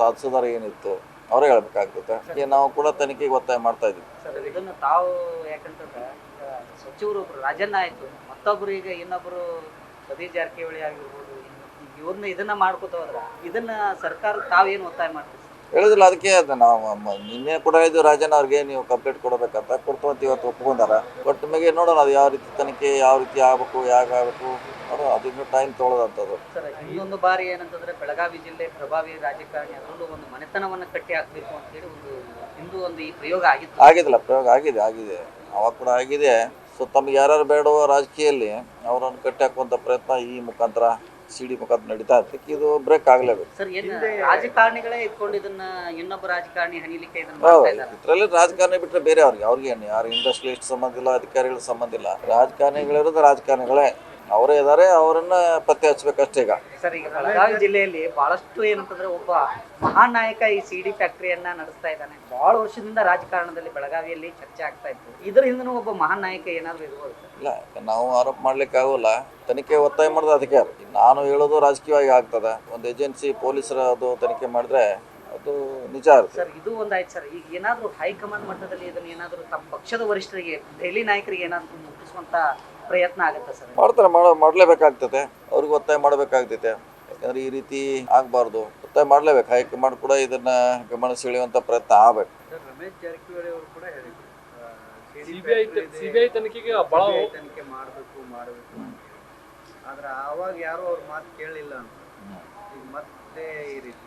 ಸಾಧಿಸಿದಾರೆ ಏನಿತ್ತು? ಅವರೇ ಹೇಳ್ಬೇಕಾಗ್ತದೆ. ಈಗ ನಾವು ಕೂಡ ತನಿಖೆಗೆ ಒತ್ತಾಯ ಮಾಡ್ತಾ ಇದ್ದೀವಿ. ಸರ್ ಇದನ್ನ ತಾವು ಯಾಕಂತಂದ್ರೆ ಸಚಿವರು ಒಬ್ರು ರಾಜಣ್ಣ ಆಯ್ತು. ಮತ್ತೊಬ್ರು ಈಗ ಇನ್ನೊಬ್ರು ಸತೀಶ್ ಜಾರಕಿಹೊಳಿ ಆಗಿರ್ಬೋದು ಇವ್ರನ್ನ ಇದನ್ನ ಮಾಡ್ಕೋತ ಇದನ್ನ ಸರ್ಕಾರ ತಾವೇನು ಒತ್ತಾಯ ಮಾಡ್ತೀವಿ ಸರ್? ಹೇಳಿದಿಲ್ಲ ಅದಕ್ಕೆ ಅದು ನಾವು ನಿನ್ನೆ ಕೂಡ ಇದು ರಾಜನ್ ಅವ್ರಿಗೆ ನೀವು ಕಂಪ್ಲೇಂಟ್ ಕೊಡಬೇಕಂತ ಅಂತ ಇವತ್ತು ಒಪ್ಕೊಂಡಾರ. ಬಟ್ ನಿಮಗೆ ನೋಡೋಣ ಅದು ಯಾವ ರೀತಿ ತನಿಖೆ ಯಾವ ರೀತಿ ಆಗಬೇಕು ಯಾಕೆ ಆಗಬೇಕು ನೋಡೋಣ. ಅದು ಇನ್ನೂ ಟೈಮ್ ತೊಗೊಳೋದಂಥದ್ದು ಸರ್ ಇನ್ನೊಂದು ಬಾರಿ ಏನಂತಂದ್ರೆ ಬೆಳಗಾವಿ ಜಿಲ್ಲೆ ಪ್ರಭಾವಿ ರಾಜಕಾರಣಿ ಅದರಲ್ಲೂ ಒಂದು ಮನೆತನವನ್ನು ಕಟ್ಟಿ ಹಾಕ್ಬೇಕು ಅಂತ ಹೇಳಿ ಒಂದು ಹಿಂದೂ ಒಂದು ಈ ಪ್ರಯೋಗ ಆಗಿತ್ತು. ಆಗಿದಿಲ್ಲ ಪ್ರಯೋಗ ಆಗಿದೆ ಆಗಿದೆ. ಅವಾಗ ಕೂಡ ಆಗಿದೆ. ಸೊ ತಮ್ಗೆ ಯಾರ್ಯಾರು ಬೇಡವೋ ರಾಜಕೀಯಲ್ಲಿ ಅವರನ್ನು ಕಟ್ಟಿ ಹಾಕುವಂಥ ಪ್ರಯತ್ನ ಈ ಮುಖಾಂತರ ಸಿ ಡಿ ಮುಖಾಂತರ ನಡೀತಾ ಇರ್ತಕ್ಕೆ ಇದು ಬ್ರೇಕ್ ಆಗಲೇಬೇಕು. ಸರ್ ಏನ್ ರಾಜಕಾರಣಿಗಳೇ ಇಟ್ಕೊಂಡು ಇದನ್ನ ಇನ್ನೊಬ್ಬ ರಾಜಕಾರಣಿ ಹನಿಲಿಕ್ಕೆ ಇದನ್ನ ಹೌದು ಮಾಡ್ತಾ ಇದ್ದಾರೆ? ಇದರಲ್ಲಿ ರಾಜಕಾರಣಿ ಬಿಟ್ಟರೆ ಬೇರೆ ಅವ್ರಿಗೆ. ಅವ್ರಿಗೆ ಏನು ಯಾರು ಇಂಡಸ್ಟ್ರಿಯಲಿಸ್ಟ್ ಸಂಬಂಧ ಇಲ್ಲ ಅಧಿಕಾರಿಗಳ ಸಂಬಂಧ ಇಲ್ಲ. ರಾಜಕಾರಣಿಗಳಿರೋದು ರಾಜಕಾರಣಿಗಳೇ. ಅವರೇ ಇದ್ದಾರೆ ಅವರನ್ನ ಪತ್ತೆ ಹಚ್ಚಬೇಕಷ್ಟೇ ಈಗ. ಸರ್ ಈಗ ಬೆಳಗಾವಿ ಜಿಲ್ಲೆಯಲ್ಲಿ ಬಹಳಷ್ಟು ಏನಂತಂದ್ರೆ ಒಬ್ಬ ಮಹಾನಾಯಕ ನಾಯಕ ಈ ಸಿ ಡಿ ಫ್ಯಾಕ್ಟರಿಯನ್ನ ನಡೆಸ್ತಾ ಇದ್ದಾನೆ. ಬಹಳ ವರ್ಷದಿಂದ ರಾಜಕಾರಣದಲ್ಲಿ ಬೆಳಗಾವಿಯಲ್ಲಿ ಚರ್ಚೆ ಆಗ್ತಾ ಇತ್ತು. ಇದ್ರ ಹಿಂದನೂ ಒಬ್ಬ ಮಹಾನಾಯಕ ನಾಯಕ ಏನಾದ್ರು ಇರ್ಬೋದು ಇಲ್ಲ ನಾವು ಆರೋಪ ಮಾಡ್ಲಿಕ್ಕೆ ಆಗೋಲ್ಲ. ತನಿಖೆ ಒತ್ತಾಯ ಮಾಡೋದು ಅಧಿಕಾರ. ನಾನು ಹೇಳೋದು ರಾಜಕೀಯವಾಗಿ ಆಗ್ತದೆ. ಒಂದು ಏಜೆನ್ಸಿ ಪೊಲೀಸರ ಅದು ತನಿಖೆ ಮಾಡಿದ್ರೆ ಅದು ನಿಜ ಸರ್ ಇದು ಒಂದಾಯ್ತು ಸರ್. ಈಗ ಏನಾದರೂ ಹೈಕಮಾಂಡ್ ಮಟ್ಟದಲ್ಲಿ ಇದನ್ನ ಏನಾದರೂ ತಮ್ಮ ಪಕ್ಷದ ವರಿಷ್ಠರಿಗೆ ಡೆಲ್ಲಿ ನಾಯಕರಿಗೆ ಏನಾದರೂ ಮುಟ್ಟಿಸುವಂತ ಪ್ರಯತ್ನ ಆಗುತ್ತೆ ಸರ್? ಮಾಡ್ತಾರೆ ಮಾಡ ಮಾಡಲೇಬೇಕಾಗ್ತದೆ. ಅವ್ರಿಗೆ ಒತ್ತಾಯ ಮಾಡಬೇಕಾಗ್ತೈತೆ. ಯಾಕಂದ್ರೆ ಈ ರೀತಿ ಆಗಬಾರ್ದು. ಒತ್ತಾಯ ಮಾಡಲೇಬೇಕು. ಹೈಕಮಾಂಡ್ ಕೂಡ ಇದನ್ನ ಗಮನ ಸೆಳೆಯುವಂಥ ಪ್ರಯತ್ನ ಆಗಬೇಕು. ರಮೇಶ್ ಜಾರಕಿಹೊಳಿ ಅವರು ಕೂಡ ಹೇಳಿದ್ರು. ಸಿಬಿಐ ಸಿಬಿಐ ತನಿಖೆಗೆ ಬಹಳ ತನಿಖೆ ಮಾಡಬೇಕು ಮಾಡಬೇಕು ಆದ್ರೆ ಆವಾಗ ಯಾರು ಅವ್ರ ಮಾತು ಕೇಳಲಿಲ್ಲ ಅಂತ. ಈಗ ಮತ್ತೆ ಈ ರೀತಿ